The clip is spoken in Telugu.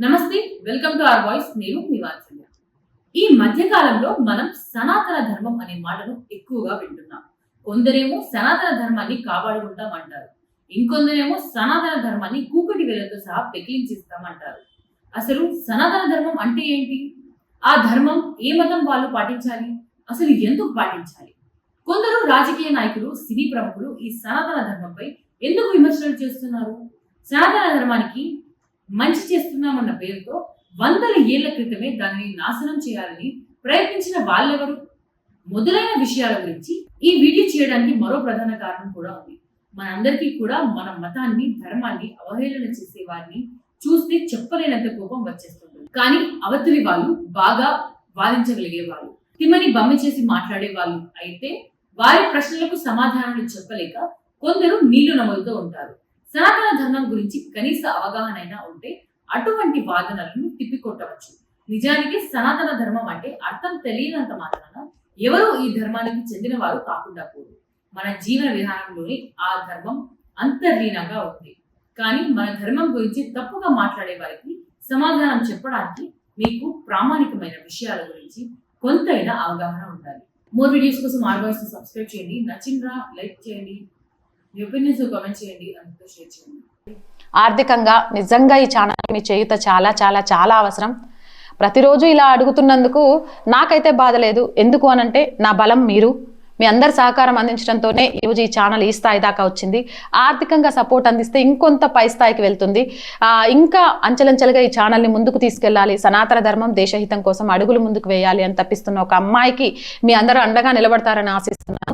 నమస్తే వెల్కమ్ టు ఆర్ వాయిస్. నేను మీ వాత్సల్య. ఈ మధ్య కాలంలో మనం సనాతన ధర్మం అనే మాటను ఎక్కువగా వింటున్నాం. కొందరేమో సనాతన ధర్మాన్ని కాపాడుకుంటాం అంటారు ఇంకొందరేమో సనాతన ధర్మాన్ని కూకటి వేలతో సహా పెకిలించిస్తామంటారు. అసలు సనాతన ధర్మం అంటే ఏంటి? ఆ ధర్మం ఏ మతం వాళ్ళు పాటించాలి? అసలు ఎందుకు పాటించాలి? కొందరు రాజకీయ నాయకులు సినీ ప్రముఖులు ఈ సనాతన ధర్మంపై ఎందుకు విమర్శలు చేస్తున్నారు? సనాతన ధర్మానికి మంచి చేస్తున్నామన్న పేరుతో వందల ఏళ్ళ క్రితమే దానిని నాశనం చేయాలని ప్రయత్నించిన వాళ్ళెవరు? మొదలైన విషయాల గురించి ఈ వీడియో చేయడానికి మరో ప్రధాన కారణం కూడా ఉంది. మనందరికీ కూడా మన మతాన్ని ధర్మాన్ని అవహేళన చేసే వారిని చూస్తే చెప్పలేనంత కోపం వచ్చేస్తుంది. కానీ అవతలి వాళ్ళు బాగా వాదించగలిగే వాళ్ళు తిమ్మని బమ్మ చేసి మాట్లాడే వాళ్ళు అయితే వారి ప్రశ్నలకు సమాధానాలు చెప్పలేక కొందరు నీళ్ళు నమలుతూ ఉంటారు. సనాతన ధర్మం గురించి కనీస అవగాహన అయినా ఉంటే అటువంటి వాదనలను తిప్పికొట్టవచ్చు. నిజానికి సనాతన ధర్మం అంటే అర్థం తెలియనంత మాత్రాన ఎవరు ఈ ధర్మానికి చెందిన వారు కాకుండా పోరు. మన జీవన విధానంలోని ఆ ధర్మం అంతర్లీనంగా ఉంది. కానీ మన ధర్మం గురించి తప్పుగా మాట్లాడే వారికి సమాధానం చెప్పడానికి మీకు ప్రామాణికమైన విషయాల గురించి కొంతైనా అవగాహన ఉండాలి. మోర్ వీడియోస్ కోసం ఆర్వాయిస్ సబ్స్క్రైబ్ చేయండి. నచ్చిందా? లైక్ చేయండి. ఆర్థికంగా నిజంగా ఈ ఛానల్ మీ చేయుత చాలా చాలా చాలా అవసరం. ప్రతిరోజు ఇలా అడుగుతున్నందుకు నాకైతే బాధ లేదు. ఎందుకు అనంటే నా బలం మీరు. మీ అందరి సహకారం అందించడంతోనే ఈరోజు ఈ ఛానల్ ఈ స్థాయి దాకా వచ్చింది. ఆర్థికంగా సపోర్ట్ అందిస్తే ఇంకొంత పై స్థాయికి వెళ్తుంది. ఇంకా అంచెలంచెలుగా ఈ ఛానల్ని ముందుకు తీసుకెళ్ళాలి. సనాతన ధర్మం దేశహితం కోసం అడుగులు ముందుకు వేయాలి అని తప్పిస్తున్న ఒక అమ్మాయికి మీ అందరూ అండగా నిలబడతారని ఆశిస్తున్నాను.